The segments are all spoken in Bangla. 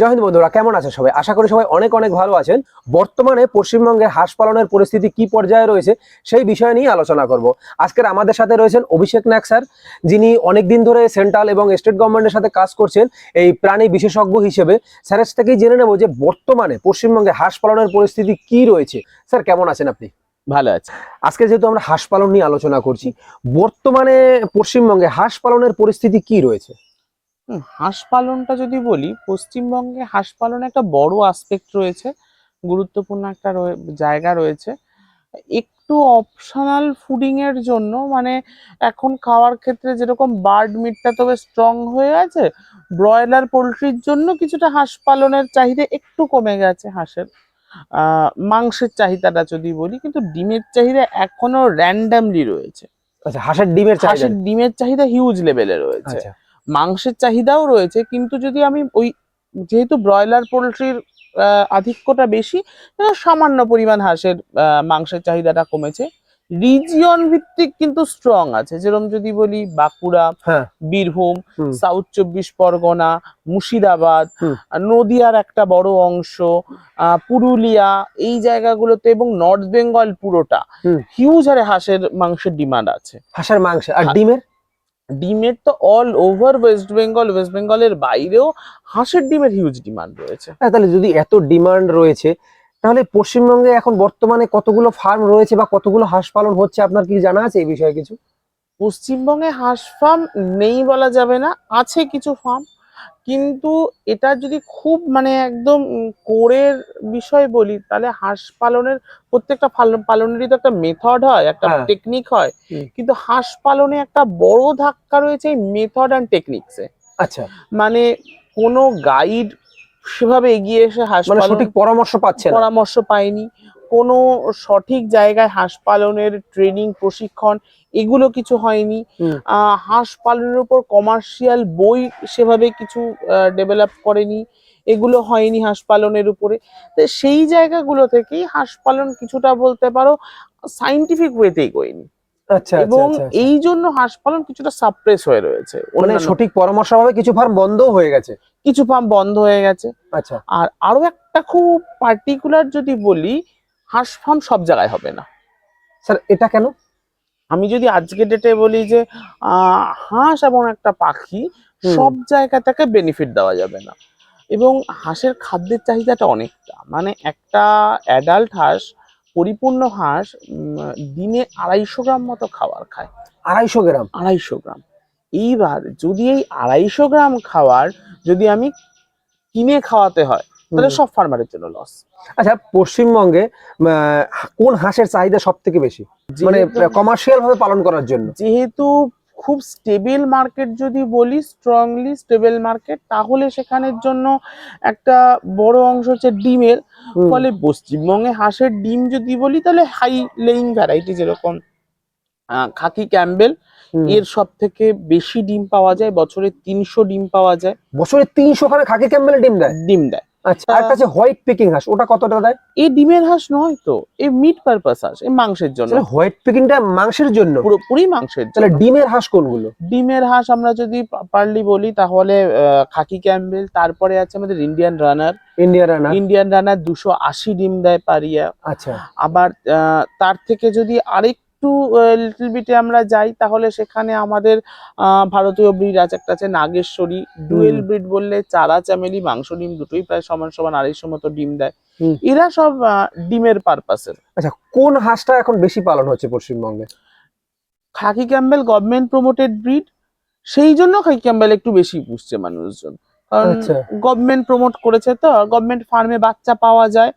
জয় হিন্দ বন্ধুরা কেমন আছেন সবাই? আশা করি সবাই অনেক অনেক ভালো আছেন। বর্তমানে পশ্চিমবঙ্গে হাঁস পালনের পরিস্থিতি কি পর্যায়ে রয়েছে সেই বিষয় নিয়ে আলোচনা করব। আজকের আমাদের সাথে রয়েছেন অভিষেক নাগ স্যার যিনি অনেকদিন ধরে সেন্ট্রাল এবং স্টেট গভর্নমেন্টের সাথে কাজ করছেন এই প্রাণী বিশেষজ্ঞ হিসেবে। স্যারের থেকেই জেনে নেব যে বর্তমানে পশ্চিমবঙ্গে হাঁস পালনের পরিস্থিতি কি রয়েছে। স্যার কেমন আছেন আপনি? ভালো আছে। আজকে যেহেতু আমরা হাঁস পালন নিয়ে আলোচনা করছি বর্তমানে পশ্চিমবঙ্গে হাঁস পালনের পরিস্থিতি কি রয়েছে? হাঁস পালনটা যদি বলি পশ্চিমবঙ্গে হাঁস পালনে একটা বড় আসপেক্ট রয়েছে গুরুত্বপূর্ণ একটা জায়গা রয়েছে। একটু অপশনাল ফুডিং এর জন্য মানে এখন খাওয়ার ক্ষেত্রে যেরকম বার্ড মিটটা তবে স্ট্রং হয়ে আছে ব্রয়লার পোলট্রির জন্য কিছুটা হাঁস পালনের চাহিদা একটু কমে গেছে হাঁসের। আহ, মাংসের চাহিদাটা যদি বলি কিন্তু ডিমের চাহিদা এখনও র্যান্ডামলি রয়েছে। আচ্ছা হাঁসের ডিমের চাহিদা? হাঁসের ডিমের চাহিদা হিউজ লেভেলে রয়েছে। আচ্ছা। মাংসের চাহিদাও রয়েছে কিন্তু যদি আমি ওই যেহেতু ব্রয়লার পোলট্রির আধিক্যটা বেশি সামান্য পরিমাণ হাঁসের মাংসের চাহিদাটা কমেছে। রিজিয়ন ভিত্তিক কিন্তু স্ট্রং আছে। যেরকম যদি বলি বাঁকুড়া হ্যাঁ। বীরভূম সাউথ চব্বিশ পরগনা মুর্শিদাবাদ আর নদিয়ার একটা বড় অংশ পুরুলিয়া এই জায়গাগুলোতে এবং নর্থ বেঙ্গল পুরোটা হিউজ হারে হাঁসের মাংসের ডিমান্ড আছে। হাঁসের মাংস। আর ডিমের? ডিমের তো all over West Bengal West বেঙ্গলের বাইরেও হাঁসের ডিমের হিউজ ডিমান্ড রয়েছে। হ্যাঁ, তাহলে যদি এত ডিমান্ড রয়েছে তাহলে পশ্চিমবঙ্গে এখন বর্তমানে কতগুলো ফার্ম রয়েছে বা কতগুলো হাঁস পালন হচ্ছে আপনার কি জানা আছে এই বিষয়ে কিছু? পশ্চিমবঙ্গে হাঁস ফার্ম নেই বলা যাবে না আছে কিছু ফার্ম কিন্তু এটা যদি খুব মানে একদম কোরের বিষয় বলি তাহলে হাঁস পালনের প্রত্যেকটা পালনেরই তো একটা মেথড হয় একটা হ্যাঁ। টেকনিক হয়। কিন্তু হাঁস পালনে একটা বড় ধাক্কা রয়েছে এই মেথড অ্যান্ড টেকনিক্সে আচ্ছা। মানে কোনো গাইড সেভাবে এগিয়ে এসে হাঁস মানে পালন সঠিক পরামর্শ পাচ্ছে পরামর্শ পাইনি কোনো সঠিক জায়গায় হাঁস পালনের ট্রেনিং প্রশিক্ষণ এগুলো কিছু হয়নি। হাঁস পালনের উপর কমার্শিয়াল বই সেভাবে কিছু ডেভেলপ করেনি। এগুলো হয়নি হাঁস পালনের উপরে। তো সেই জায়গাগুলো থেকেই হাঁস পালন কিছুটা বলতে পারো সাইন্টিফিক ওয়েতে এগোয়নি আচ্ছা এবং আচ্ছা আচ্ছা। এই জন্য হাঁস পালন কিছুটা সাপ্রেস হয়ে রয়েছে মানে সঠিক পরামর্শ ভাবে কিছু ফার্ম বন্ধও হয়ে গেছে? কিছু ফার্ম বন্ধ হয়ে গেছে। আচ্ছা। আর আরও একটা খুব পার্টিকুলার যদি বলি হাঁস ফার্ম সব জায়গায় হবে না। স্যার এটা কেন? আমি যদি আজকে ডেটে বলি যে হাঁস এবং একটা পাখি সব জায়গা থেকে বেনিফিট দেওয়া যাবে না। এবং হাঁসের খাদ্যের চাহিদাটা অনেকটা। মানে একটা অ্যাডাল্ট হাঁস পরিপূর্ণ হাঁস দিনে আড়াইশো গ্রাম মতো খাবার খায়। আড়াইশো গ্রাম? আড়াইশো গ্রাম। এইবার যদি এই আড়াইশো গ্রাম খাবার যদি আমি কিনে খাওয়াতে হয় তাহলে সব ফার্মারের জন্য লস আচ্ছা পশ্চিমবঙ্গে কোন হাঁসের চাহিদা সব থেকে বেশি? মানে কমার্শিয়াল ভাবে পালন করার জন্য। যেহেতু খুব স্টেবল মার্কেট যদি বলি স্ট্রংলি স্টেবল মার্কেট তাহলে সেখানের জন্য একটা বড় অংশ হচ্ছে ডিমের। ফলে পশ্চিমবঙ্গে হাঁসের ডিম যদি বলি তাহলে হাই লেইং ভ্যারাইটি যেরকম খাকি ক্যাম্বেল এর সব থেকে বেশি ডিম পাওয়া যায় বছরে তিনশো ডিম পাওয়া যায়। বছরে তিনশো খানে খাকি ক্যাম্বেলে ডিম দেয়? ডিম দেয়। আচ্ছা। আর কাছে হোয়াইট পেকিং হাঁস ওটা কতটা দেয়? এই ডিমের হাঁস নয় তো এই মিট পারপাস হাঁস এই মাংসের জন্য। হোয়াইট পেকিংটা মাংসের জন্য? পুরোপুরি মাংসের তাহলে ডিমের হাঁস কোনগুলো? ডিমের হাঁস আমরা যদি প্রপারলি বলি তাহলে খাকি ক্যাম্বেল তারপরে আছে আমাদের Indian runner India runner Indian runner দুশো আশি ডিম দেয় পারিয়া। আচ্ছা। আবার তার থেকে যদি আরেকটু লিটল বিটে আমরা যাই তাহলে সেখানে আমাদের আহ, ভারতীয় ব্রিড আছে একটা আছে নাগেশ্বরী। ডুয়েল ব্রিড বললে চারা চামেলি মাংস ডিম দুটোই প্রায় সমান সমান আড়াইশো মতো ডিম দেয়। এরা সব ডিমের পারপাসের আচ্ছা কোন হাঁসটা এখন বেশি পালন হচ্ছে পশ্চিমবঙ্গে? Khaki Campbell government promoted breed সেই জন্য খাকি ক্যাম্বেল একটু বেশি পুষছে মানুষজন। কারণ আচ্ছা। গভর্নমেন্ট প্রমোট করেছে তো গভর্নমেন্ট ফার্মে বাচ্চা পাওয়া যায়।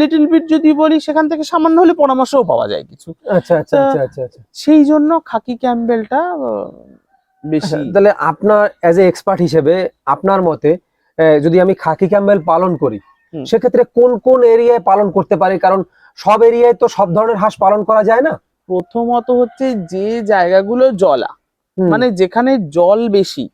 লিটল বিট যদি বলি সেখান থেকে সামান্য হলে পরামর্শও পাওয়া যায় কিছু। আচ্ছা আচ্ছা আচ্ছা আচ্ছা আচ্ছা। সেই জন্য খাকি ক্যাম্বেলটা বেশি। আচ্ছা, তাহলে আপনার অ্যাজ এ এক্সপার্ট হিসেবে আপনার মতে যদি আমি খাকি ক্যাম্বেল পালন করি সেক্ষেত্রে কোন কোন এরিয়ায় পালন করতে পারি? কারণ সব এরিয়ায় তো সব ধরনের হাঁস পালন করা যায় না। প্রথমত হচ্ছে যে জায়গাগুলো জলা মানে যেখানে জল বেশি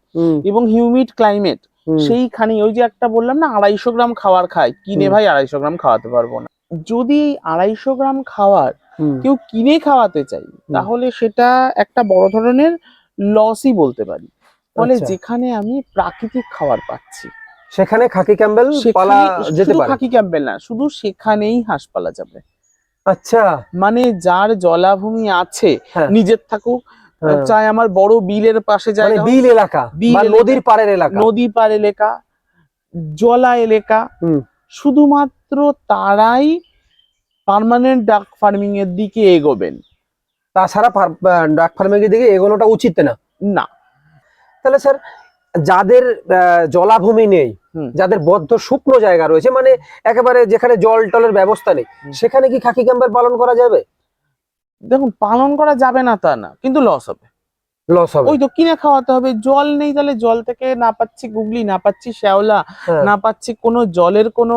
এবং হিউমিড ক্লাইমেট সেইখানে ওই যে একটা বললাম না আড়াইশো গ্রাম খাওয়ার খায় কিনে ভাই আড়াইশো গ্রাম খাওয়াতে পারব না। যদি আড়াইশো গ্রাম খাওয়ার কেউ কিনে খাওয়াতে চাই তাহলে সেটা একটা বড় ধরনের লসই বলতে পারি। ফলে আচ্ছা। যেখানে আমি প্রাকৃতিক খাবার পাচ্ছি। সেখানে খাকি ক্যাম্বেল পালা যেতে পারে? খাকি ক্যাম্পেল না শুধু সেখানেই হাঁস পালা যাবে। আচ্ছা। মানে যার জলাভূমি আছে হ্যাঁ। নিজের থাকুক। চাই আমার বড় বিলের পাশে মানে জায়গা বিল এলাকা বিল নদীর পাড়ের এলাকা। নদী পার এলাকা জলা এলাকা। শুধুমাত্র তারাই পার্মানেন্ট ডাক ফার্মিং এর দিকে এগোবেন। তাছাড়া ডাক ফার্মের দিকে এগোনোটা উচিত না। না। তাহলে স্যার যাদের জলাভূমি নেই। যাদের বদ্ধ শুকনো জায়গা রয়েছে মানে একেবারে যেখানে জল টলের ব্যবস্থা নেই সেখানে কি খাকি ক্যাম্বেল পালন করা যাবে? দেখুন পালন করা যাবে না তা না কিন্তু লস হবে। লস হবে। ওই তো কিনে খাওয়াতে হবে জল নেই তাহলে জল থেকে না পাচ্ছি গুগলি না পাচ্ছি শ্যাওলা হ্যাঁ। না পাচ্ছি কোনো জলের কোনো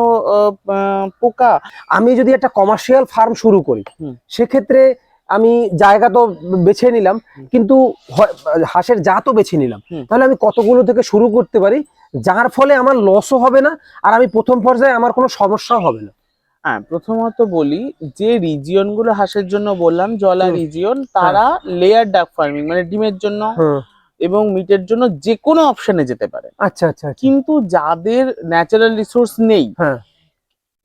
পোকা। আমি যদি একটা কমার্শিয়াল ফার্ম শুরু করি সেক্ষেত্রে আমি জায়গা তো বেছে নিলাম কিন্তু হাঁসের জাতও বেছে নিলাম তাহলে আমি কতগুলো থেকে শুরু করতে পারি? যার ফলে আমার লসও হবে না আর আমি প্রথম পর্যায়ে আমার কোনো সমস্যাও হবে না। হ্যাঁ প্রথমত বলি যে রিজিয়নগুলো হাঁসের জন্য বললাম জলা রিজিয়ন তারা লেয়ার ডাক ফার্মিং মানে ডিমের জন্য এবং মিটের জন্য যে কোনো অপশনে যেতে পারে। আচ্ছা আচ্ছা আচ্ছা। কিন্তু যাদের ন্যাচারাল রিসোর্স নেই হ্যাঁ।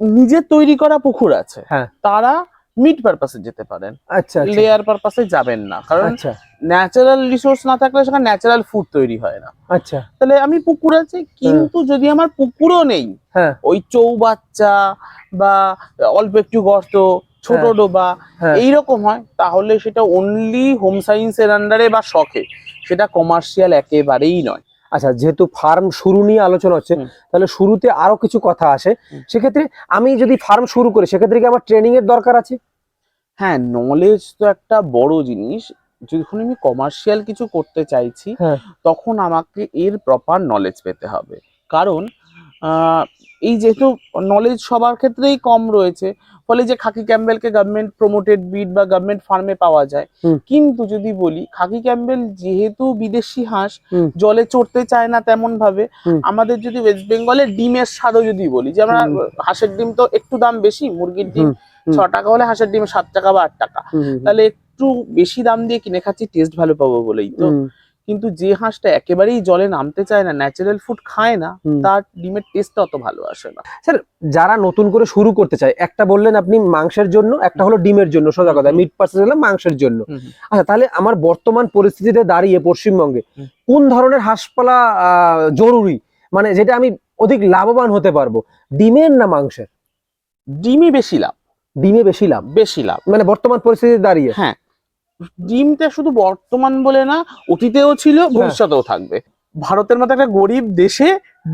নিজের তৈরি করা পুকুর আছে হ্যাঁ। তারা মিট পারপাসে যেতে পারেন। আচ্ছা আচ্ছা। লেয়ার পারপাসে যাবেন না। কারণ আচ্ছা। ন্যাচারাল রিসোর্স না থাকলে সেখানে ন্যাচারাল ফুড তৈরি হয় না। আচ্ছা। তাহলে আমি পুকুর আছে কিন্তু যদি আমার পুকুরও নেই হ্যাঁ। ওই চৌবাচ্চা বা অল্প একটু গর্ত ছোট হ্যাঁ। ডোবা হ্যাঁ। এইরকম হয় তাহলে সেটা অনলি হোম সায়েন্সের আন্ডারে বা শখে সেটা কমার্শিয়াল একেবারেই নয়। আচ্ছা যেহেতু ফার্ম শুরু নিয়ে আলোচনা হচ্ছে তাহলে শুরুতে আরও কিছু কথা আসে। সেক্ষেত্রে আমি যদি ফার্ম শুরু করি সেক্ষেত্রে কি আমার ট্রেনিং এর দরকার আছে? হ্যাঁ নলেজ তো একটা বড় জিনিস। যখন আমি কমার্শিয়াল কিছু করতে চাইছি হ্যাঁ। তখন আমাকে এর প্রপার নলেজ পেতে হবে। কারণ আহ, এই যেহেতু নলেজ সবার ক্ষেত্রেই কম রয়েছে ফলে যে খাকি ক্যাম্বেলকে গভর্নমেন্ট প্রমোটেড বিড বা গভর্নমেন্ট ফার্মে পাওয়া যায়। কিন্তু যদি বলি খাকি ক্যাম্বেল যেহেতু বিদেশি হাঁস জলে চড়তে চায় না তেমন ভাবে আমাদের যদি ওয়েস্ট বেঙ্গলের ডিমের স্বাদও যদি বলি যে আমরা হাঁসের ডিম তো একটু দাম বেশি মুরগির ডিম। ছ টাকা হলে হাঁসের ডিম সাত টাকা বা আট টাকা। তাহলে একটু বেশি দাম দিয়ে কিনে খাচ্ছি টেস্ট ভালো পাবো বলেই তো। কিন্তু যে হাঁসটা একেবারেই জলে নামতে চায় না ন্যাচারাল ফুড খায় না তার ডিমের টেস্ট অত ভালো আসে না। স্যার যারা নতুন করে শুরু করতে চায় একটা বললেন আপনি মাংসের জন্য একটা হলো ডিমের জন্য সোজা কথা। মিট পার্সেস হলো মাংসের জন্য। আচ্ছা তাহলে আমার বর্তমান পরিস্থিতিতে দাঁড়িয়ে পশ্চিমবঙ্গে কোন ধরনের হাঁসপালা আহ, জরুরি? মানে যেটা আমি অধিক লাভবান হতে পারব ডিমের না মাংসের? ডিমই বেশি লাভ। ডিমে বেশি লাভ। বেশি লাভ। মানে বর্তমান পরিস্থিতিতে দাঁড়িয়ে। হ্যাঁ ডিমটা শুধু বর্তমান বলে না অতীতেও ছিল ভবিষ্যতেও থাকবে। ভারতের মতো একটা গরিব দেশে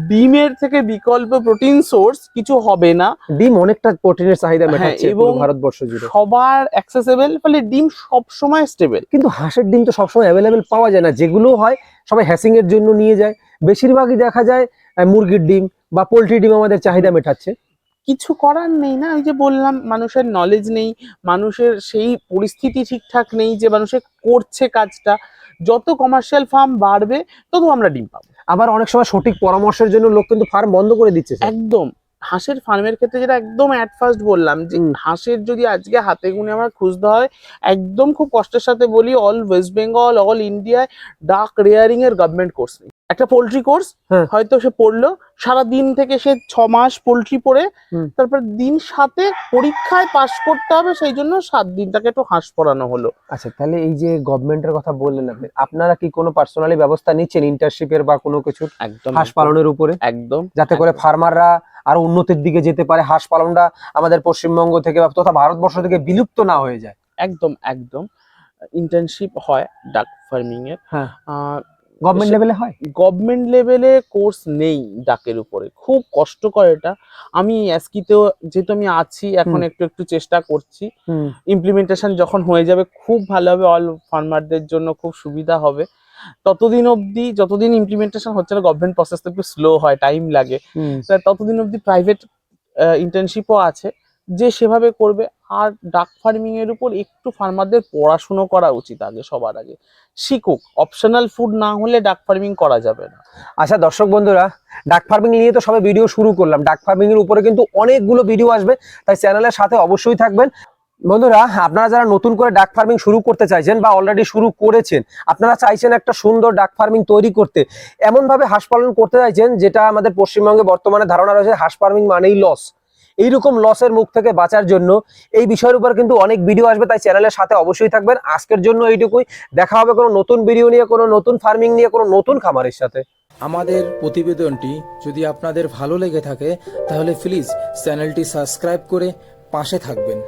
ডিমের থেকে বিকল্প প্রোটিন সোর্স কিছু হবে না। ডিম অনেকটা প্রোটিনের চাহিদা হ্যাঁ, মেটাচ্ছে এবং ভারতবর্ষ জুড়ে। সবার অ্যাক্সেসেবল ফলে ডিম সব সময় স্টেবল কিন্তু হাঁসের ডিম তো সবসময় অ্যাভেলেবেল পাওয়া যায় না যেগুলো হয় সবাই হ্যাসিং এর জন্য নিয়ে যায়। বেশিরভাগই দেখা যায় মুরগির ডিম বা পোলট্রি ডিম আমাদের চাহিদা মেটাচ্ছে। কিছু করার নেই না? ওই যে বললাম মানুষের নলেজ নেই মানুষের সেই পরিস্থিতি ঠিকঠাক নেই যে মানুষে করছে কাজটা। যত কমার্শিয়াল ফার্ম বাড়বে তত আমরা ডিম পাবো। আবার অনেক সময় সঠিক পরামর্শের জন্য লোক কিন্তু ফার্ম বন্ধ করে দিচ্ছে একদম। হাঁসের ফার্মের ক্ষেত্রে যেটা একদম অ্যাট ফার্স্ট বললাম যে হাঁসের যদি আজকে হাতে গুনে আমার খুঁজতে হয় একদম খুব কষ্টের সাথে বলি অল ওয়েস্ট বেঙ্গল অল ইন্ডিয়ায় ডাক রেয়ারিং এর গভর্নমেন্ট কোর্স নেই। একটা পোলট্রি কোর্স হ্যাঁ। হয়তো সে পড়ল সারা দিন থেকে সে ছ মাস পোলট্রি পড়ে তারপর দিন সাথে পরীক্ষায় পাশ করতে হবে সেই জন্য সাত দিন তাকে একটু হাঁস পড়ানো হলো। আচ্ছা তাহলে এই যে গভর্নমেন্টের কথা বললেন আপনি আপনারা কি কোনো পার্সোনালি ব্যবস্থা নিচ্ছেন ইন্টার্নশিপের বা কোনো কিছু? একদম। হাঁস পালনের উপরে? একদম। যাতে করে। ফার্মাররা আরও উন্নতির দিকে যেতে পারে হাঁস পালনটা আমাদের পশ্চিমবঙ্গ থেকে বা তথা ভারতবর্ষ থেকে বিলুপ্ত না হয়ে যায়। একদম একদম। ইন্টার্নশিপ হয় ডাক ফার্মিং এর হ্যাঁ। গভর্নমেন্ট লেভেলে হয়? গভর্নমেন্ট লেভেলে কোর্স নেই ডাকের উপরে। খুব কষ্টকর এটা। আমি অ্যাসকিতেও যেহেতু আমি আছি এখন একটু একটু চেষ্টা করছি। ইমপ্লিমেন্টেশন যখন হয়ে যাবে খুব ভালো হবে। অল ফার্মারদের জন্য খুব সুবিধা হবে। ততদিন অবধি যতদিন ইমপ্লিমেন্টেশন হচ্ছে না গভর্নমেন্ট প্রসেস একটু স্লো হয় টাইম লাগে। তা ততদিন অবধি প্রাইভেট ইন্টার্নশিপও আছে। যে সেভাবে করবে। আর ডাক ফার্মিং এর উপর একটু ফার্মারদের পড়াশুনো করা উচিত আগে, সবার আগে। শিখুক। অপশনাল ফুড না হলে ডাক ফার্মিং করা যাবে না। আচ্ছা দর্শক বন্ধুরা ডাক ফার্মিং নিয়ে তো সবে ভিডিও শুরু করলাম। ডাক ফার্মিং এর উপরে কিন্তু অনেকগুলো ভিডিও আসবে। তাই চ্যানেলের সাথে অবশ্যই থাকবেন। বন্ধুরা, আপনারা যারা নতুন করে ডাক ফার্মিং শুরু করতে চাইছেন বা অলরেডি শুরু করেছেন, আপনারা চাইছেন একটা সুন্দর ডাক ফার্মিং তৈরি করতে, এমনভাবে হাঁস পালন করতে চাইছেন যেটা আমাদের পশ্চিমবঙ্গে বর্তমানে ধারণা রয়েছে হাঁস ফার্মিং মানেই লস এইরকম লসের মুখ থেকে বাঁচার জন্য এই বিষয়ের উপর কিন্তু অনেক ভিডিও আসবে, তাই চ্যানেলের সাথে অবশ্যই থাকবেন। আজকের জন্য এইটুকুই। দেখা হবে কোনো নতুন ভিডিও নিয়ে, কোনো নতুন ফার্মিং নিয়ে, কোনো নতুন খামারের সাথে। আমাদের প্রতিবেদনটি যদি আপনাদের ভালো লেগে থাকে, তাহলে প্লিজ চ্যানেলটি সাবস্ক্রাইব করে পাশে থাকবেন।